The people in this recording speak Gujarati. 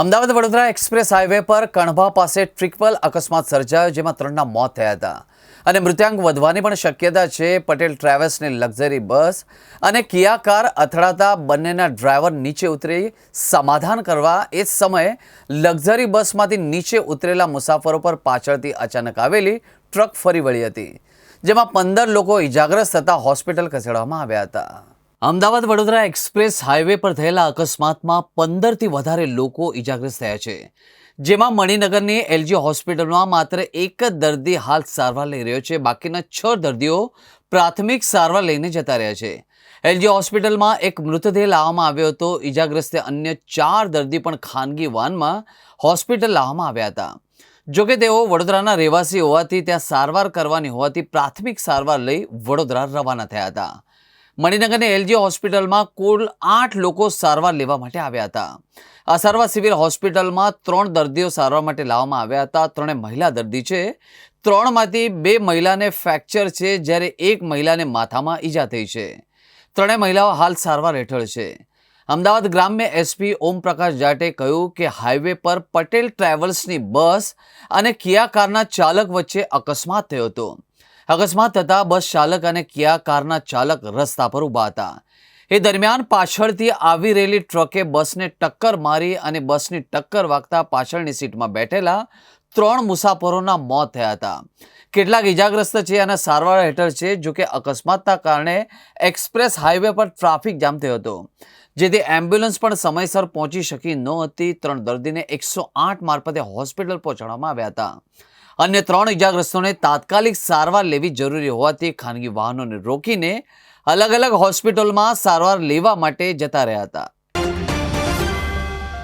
અમદાવાદ વડોદરા એક્સપ્રેસ હાઈવે પર કણભા પાસે ટ્રિપલ અકસ્માત સર્જાયો, જેમાં ત્રણના મોત થયા હતા. અને મૃત્યાંક વધવાની પણ શક્યતા છે. પટેલ ટ્રાવેલ્સની લક્ઝરી બસ અને કિયા કાર અથડાતા બંનેના ડ્રાઈવર નીચે ઉતરી સમાધાન કરવા એ જ સમયે લક્ઝરી બસમાંથી નીચે ઉતરેલા મુસાફરો પર પાછળથી અચાનક આવેલી ટ્રક ફરી વળી હતી, જેમાં પંદર લોકો ઇજાગ્રસ્ત થતા હોસ્પિટલ ખસેડવામાં આવ્યા હતા. અમદાવાદ વડોદરા એક્સપ્રેસ હાઈવે પર થયેલા અકસ્માતમાં પંદરથી વધારે લોકો ઇજાગ્રસ્ત થયા છે. જેમાં મણિનગરની એલજી હોસ્પિટલમાં માત્ર એક જ દર્દી હાલ સારવાર લઈ રહ્યો છે. બાકીના છ દર્દીઓ પ્રાથમિક સારવાર લઈને જતા રહ્યા છે. એલજી હોસ્પિટલમાં એક મૃતદેહ લાવવામાં આવ્યો હતો. ઇજાગ્રસ્તે અન્ય ચાર દર્દી પણ ખાનગી વાનમાં હોસ્પિટલ લાવવામાં આવ્યા હતા. જોકે તેઓ વડોદરાના રહેવાસી હોવાથી ત્યાં સારવાર કરવાની હોવાથી પ્રાથમિક સારવાર લઈ વડોદરા રવાના થયા હતા. મણિનગરની એલજી હોસ્પિટલમાં કુલ આઠ લોકો સારવાર લેવા માટે આવ્યા હતા. આ સારવાર સિવિલ હોસ્પિટલમાં ત્રણ દર્દીઓ સારવાર માટે લાવવામાં આવ્યા હતા. ત્રણે મહિલા દર્દી છે. ત્રણમાંથી બે મહિલાને ફ્રેક્ચર છે, જ્યારે એક મહિલાને માથામાં ઈજા થઈ છે. ત્રણેય મહિલાઓ હાલ સારવાર હેઠળ છે. અમદાવાદ ગ્રામ્ય એસપી ઓમપ્રકાશ જાટે કહ્યું કે હાઈવે પર પટેલ ટ્રાવેલ્સની બસ અને કિયા કારના ચાલક વચ્ચે અકસ્માત થયો હતો. અકસ્માત થતા બસ ચાલક અને કિયા કારના ચાલક રસ્તા પર ઊભા હતા. એ દરમિયાન પાછળથી આવી રહેલી ટ્રકે બસને ટક્કર મારી અને બસની ટક્કર વાગતા પાછળની સીટમાં બેઠેલા ત્રણ મુસાફરોના મોત થયા હતા. કેટલાક ઇજાગ્રસ્ત છે અને સારવાર હેઠળ છે જોકે અકસ્માતના કારણે એક્સપ્રેસ હાઈવે પર ટ્રાફિક જામ થયો હતો. જેથી એમ્બ્યુલન્સ પણ સમયસર પહોંચી શકી નહોતી ત્રણ દર્દીને એકસો આઠ મારફતે હોસ્પિટલ પહોંચાડવામાં આવ્યા હતા. અન્ય ત્રણ ઇજાગ્રસ્તોને તાત્કાલિક સારવાર લેવી જરૂરી હોવાથી ખાનગી વાહનોને રોકીને અલગ અલગ હોસ્પિટલમાં સારવાર લેવા માટે જતા રહ્યા હતા.